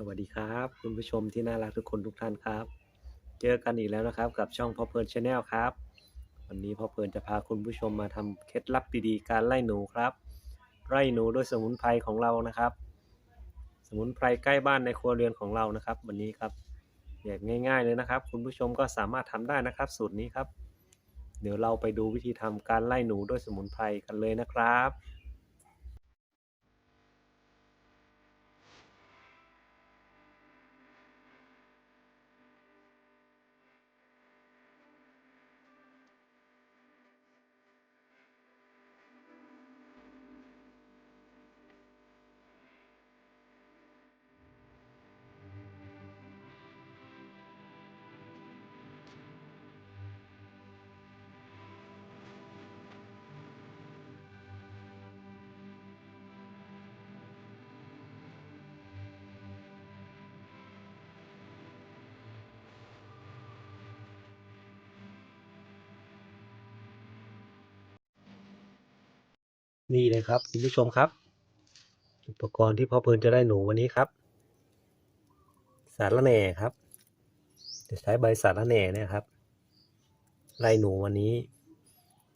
สวัสดีครับ คุณผู้ชมที่น่ารักทุกคนทุกท่านครับ เจอกันอีกแล้วนะครับกับช่องพ่อเพลินชาแนลครับ วันนี้พ่อเพลินจะพาคุณผู้ชมมาทำเคล็ดลับดีๆการไล่หนูครับ ไล่หนูด้วยสมุนไพรของเรานะครับ สมุนไพรใกล้บ้านในครัวเรือนของเรานะครับ วันนี้ครับแบบง่าย ๆเลยนะครับ คุณผู้ชมก็สามารถทำได้นะครับ สูตรนี้ครับ เดี๋ยวเราไปดูวิธีทำการไล่หนูด้วยสมุนไพรกันเลยนะครับ นี่เลยครับคุณผู้ชมครับ อุปกรณ์ที่พ่อเพลินจะได้หนูวันนี้ครับ สารละแหน่ครับ จะใช้ใบสารละแหน่เนี่ยครับไล่หนูวันนี้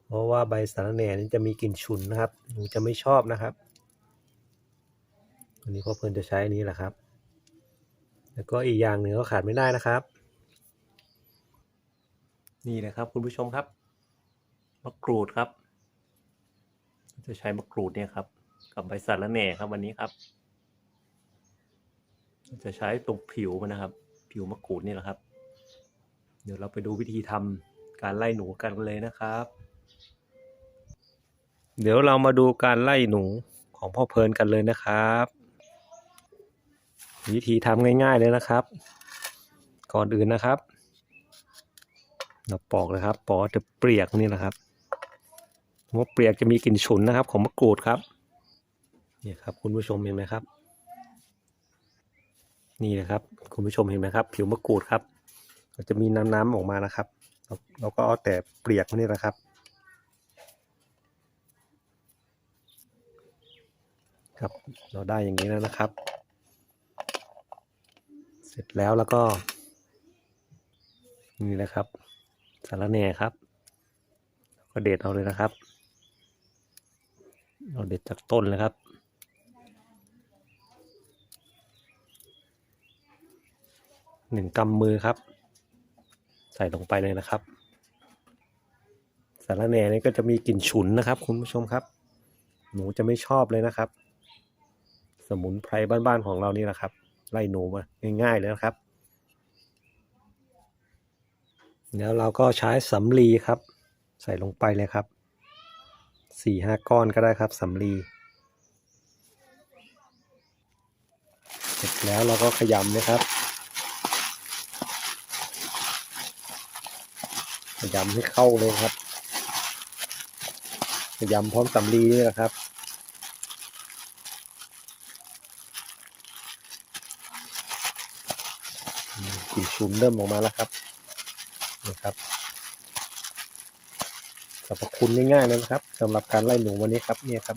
เพราะว่าใบสารละแหน่นี้จะมีกลิ่นฉุนนะครับ หนูจะไม่ชอบนะครับวันนี้พ่อเพลินจะใช้อันนี้แหละครับ แล้วก็อีกอย่างหนึ่งก็ขาดไม่ได้นะครับ นี่นะครับคุณผู้ชมครับมะกรูดครับ จะใช้มะกรูดเนี่ยครับ กับใบสะระแหน่ครับวันนี้ครับ จะใช้ตรงผิวมันนะครับ ผิวมะกรูดนี่แหละครับ เดี๋ยวเราไปดูวิธีทำการไล่หนูกันเลยนะครับ เดี๋ยวเรามาดูการไล่หนูของพ่อเพลินกันเลยนะครับ วิธีทำง่าย ๆเลยนะครับ ก่อนอื่นนะครับ เราปอกเลยครับ ปอกจะเปลียกนี่แหละครับ มะเปลียกจะมีกลิ่นฉุนนะครับ ของมะกรูดครับนี่ครับ คุณผู้ชมเห็นไหมครับ นี่นะครับ คุณผู้ชมเห็นไหมครับ ผิวมะกรูดครับก็จะมีน้ำน้ำๆออกมานะครับเราเราก็เอาแต่เปลียกนี่แหละครับ ครับ เราได้อย่างนี้แล้วนะครับ เสร็จแล้วแล้วก็ นี่นะครับสารแหน่ครับ ก็เด็ดเอาเลยนะครับ เราเด็ดจากต้นเลยครับหนึ่งกำมือครับ ใส่ลงไปเลยนะครับ สารแหน่นี่ก็จะมีกลิ่นฉุนนะครับ คุณผู้ชมครับ หนูจะไม่ชอบเลยนะครับ สมุนไพรบ้านๆของเรานี่แหละครับ ไล่หนูมาง่ายๆเลยนะครับ แล้วเราก็ใช้สำลีครับ ใส่ลงไปเลยครับ สี่ห้าก้อนก็ได้ครับสำลีเสร็จแล้วเราก็ขยำนะครับ ขยำให้เข้าเลยครับ ขยำพร้อมสำลีนี่แหละครับกลิ่นชุนเริ่มออกมาแล้วครับนี่ครับ รรพคุณง่ายๆเลยนะครับสำหรับการไล่หนูวันนี้ครับเนี่ยครับ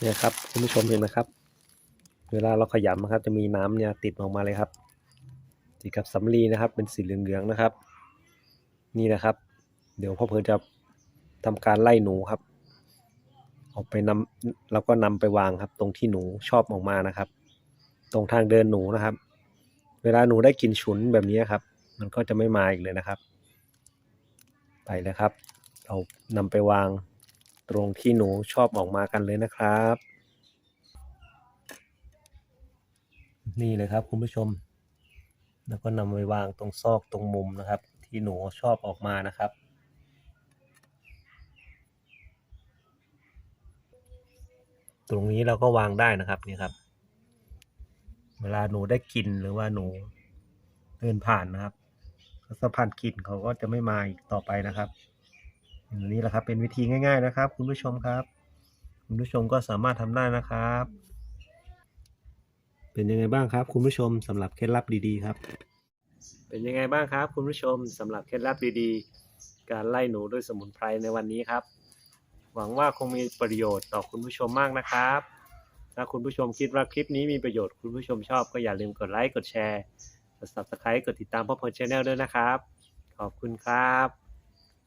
เนี่ยครับคุณผู้ชมเห็นไหมครับ เวลาเราขยำนะครับ จะมีน้ำเนี่ยติดออกมาเลยครับ ติดกับสำลีนะครับ เป็นสีเหลืองๆนะครับ นี่นะครับ เดี๋ยวพ่อเพลินจะทำการไล่หนูครับเอาไปนำแล้วก็นำไปวางครับ ตรงที่หนูชอบออกมานะครับ ตรงทางเดินหนูนะครับ เวลาหนูได้กินฉุนแบบนี้ครับ มันก็จะไม่มาอีกเลยนะครับ ไปเลยครับ เรานำไปวางตรงที่หนูชอบออกมากันเลยนะครับ นี่เลยครับคุณผู้ชม แล้วก็นำไปวางตรงซอกตรงมุมนะครับ ที่หนูชอบออกมานะครับตรงนี้เราก็วางได้นะครับนี่ครับ เวลาหนูได้กินหรือว่าหนูเดินผ่านนะครับ สัมผัสกลิ่นเขาก็จะไม่มาอีกต่อไปนะครับอันนี้แหละครับเป็นวิธีง่าย ๆนะครับ คุณผู้ชมครับ คุณผู้ชมก็สามารถทำได้นะครับ เป็นยังไงบ้างครับ คุณผู้ชมสำหรับเคล็ดลับดีๆครับ เป็นยังไงบ้างครับ คุณผู้ชมสำหรับเคล็ดลับดีๆ การไล่หนูด้วยสมุนไพรในวันนี้ครับ หวังว่าคงมีประโยชน์ต่อคุณผู้ชมมากนะครับถ้าคุณผู้ชมคิดว่าคลิปนี้มีประโยชน์คุณผู้ชมชอบก็อย่าลืมกดไลค์กดแชร์ ด Subscribe กดติดตามพ่อพลินชาแนลด้วยนะครับ ขอบคุณครับ